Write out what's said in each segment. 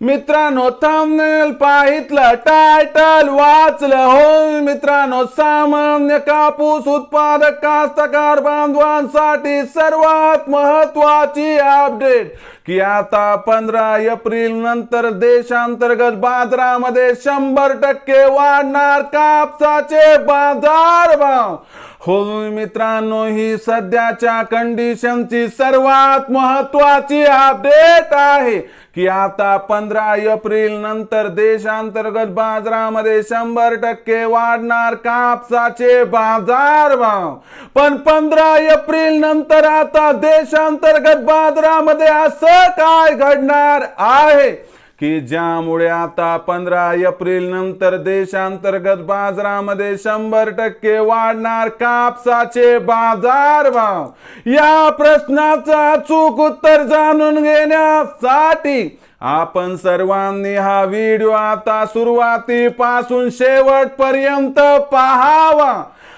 मित्रांनो थांबनेल पाहितलं टायटल वाचलं. हो मित्रांनो सामान्य कापूस उत्पादक कास्तकार बांधवांसाठी सर्वात महत्वाची अपडेट की आता पंधरा एप्रिल नंतर देशांतर्गत बाजारामध्ये शंभर टक्के वाढणार कापसाचे बाजार भाव. हो मित्रांनो ही सध्याच्या कंडिशनची सर्वात महत्वाची अपडेट आहे की आता पंधरा एप्रिल नंतर देशांतर्गत बाजारामध्ये शंभर टक्के वाढणार कापसाचे बाजार भाव. पण पंधरा एप्रिल नंतर आता देशांतर्गत बाजारामध्ये असं काय घडणार आहे? की ज्यामुळे आता पंधरा एप्रिल नंतर देशांतर्गत बाजारामध्ये शंभर टक्के वाढणार कापसाचे बाजार भाव या प्रश्नाचा चूक उत्तर जाणून घेण्यासाठी आपण सर्वांनी हा व्हिडिओ आता सुरुवातीपासून शेवटपर्यंत पाहावा.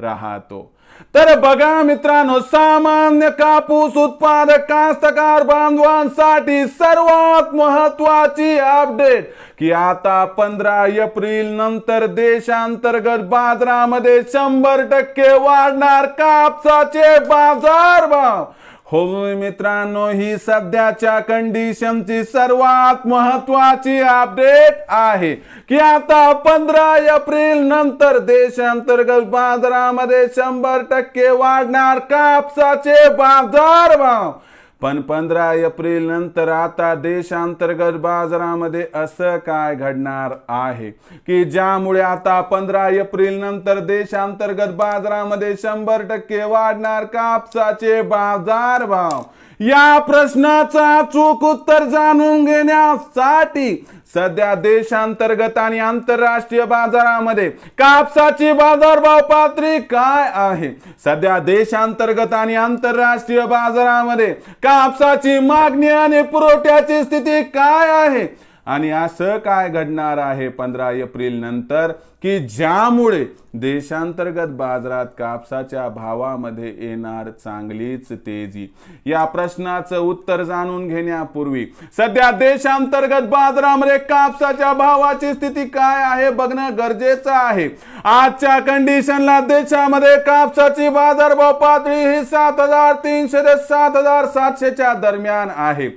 राहतो. तर बघा मित्रांनो सामान्य कापूस उत्पादक कास्तकार बांधवांसाठी सर्वात महत्वाची अपडेट की आता पंधरा एप्रिल नंतर देशांतर्गत बाजारामध्ये शंभर टक्के वाढणार कापसाचे बाजार भाव हो मित्रांनो ही सध्याच्या कंडिशनची सर्वात महत्वाची अपडेट आहे की आता पंधरा एप्रिल नंतर देशांतर्गत बाजारामध्ये शंभर टक्के वाढणार कापसाचे बाजार भाव पण पंधरा एप्रिल नंतर आता देशांतर्गत बाजारामध्ये असं काय घडणार आहे? की ज्यामुळे आता पंधरा एप्रिल नंतर देशांतर्गत बाजारामध्ये शंभर टक्के वाढणार कापसाचे बाजार भाव या प्रश्नाचा चूक उत्तर जाणून घेण्यासाठी सध्या देशांतर्गत आणि आंतरराष्ट्रीय बाजारामध्ये कापसाची बाजारभाव पातळी काय आहे? सध्या देशांतर्गत आणि आंतरराष्ट्रीय बाजारामध्ये कापसाची मागणी आणि पुरवठ्याची स्थिती काय आहे? आणि असं काय घडणार आहे पंधरा एप्रिल नंतर की ज्यामुळे देशांतर्गत बाजारात कापसाच्या भावामध्ये येणार चांगलीच तेजी? या प्रश्नाचं उत्तर जाणून घेण्यापूर्वी सध्या देशांतर्गत बाजारामध्ये कापसाच्या भावाची स्थिती काय आहे बघणं गरजेचं आहे. आजच्या कंडिशनला देशामध्ये कापसाची बाजारभाव पातळी ही सात हजार तीनशे ते सात हजार सातशेच्या दरम्यान आहे.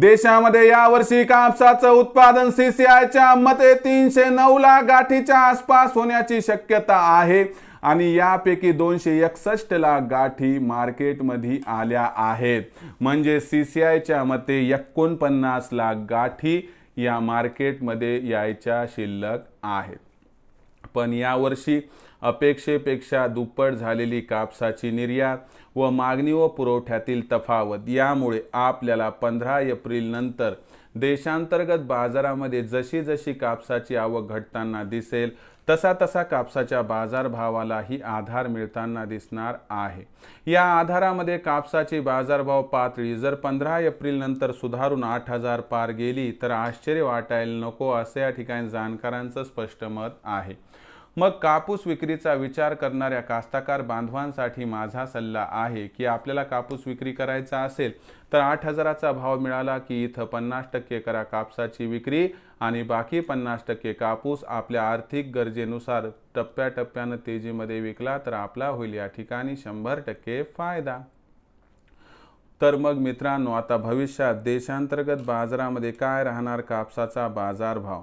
देशामध्ये यावर्षी कापसाचं उत्पादन सीसीआयच्या मते तीनशे नऊ लाख गाठीच्या आसपास होण्याची शक्यता आहे. आणि यापैकी दोनशे एकसष्ट लाख गाठी मार्केटमध्ये आल्या आहेत. म्हणजे सीसीआयच्या मते एकोणपन्नास लाख गाठी या मार्केटमध्ये यायच्या शिल्लक आहेत. पण यावर्षी अपेक्षेपेक्षा दुप्पट झालेली कापसाची निर्यात व मागणी व पुरवठ्यातील तफावत यामुळे आपल्याला पंधरा एप्रिल नंतर देशांतर्गत बाजारामध्ये जशी जशी कापसाची आवक घटताना दिसेल तसा तसा कापसाच्या बाजारभावालाही आधार मिळताना दिसणार आहे. या आधारामध्ये कापसाची बाजारभाव पातळी जर पंधरा एप्रिल नंतर सुधारून आठ हजार पार गेली तर आश्चर्य वाटायला नको असे या ठिकाणी जाणकारांचं स्पष्ट मत आहे. मग कापूस विक्रीचा विचार करणाऱ्या कास्ताकार बांधवांसाठी माझा सल्ला आहे की आपल्याला कापूस विक्री करायचा असेल तर आठ हजाराचा भाव मिळाला की इथं पन्नास टक्के करा कापसाची विक्री आणि बाकी पन्नास टक्के कापूस आपल्या आर्थिक गरजेनुसार टप्प्याटप्प्यानं तेजीमध्ये विकला तर आपला होईल या ठिकाणी शंभर टक्के फायदा. तर मग मित्रांनो आता भविष्यात देशांतर्गत बाजारामध्ये काय राहणार कापसाचा बाजारभाव?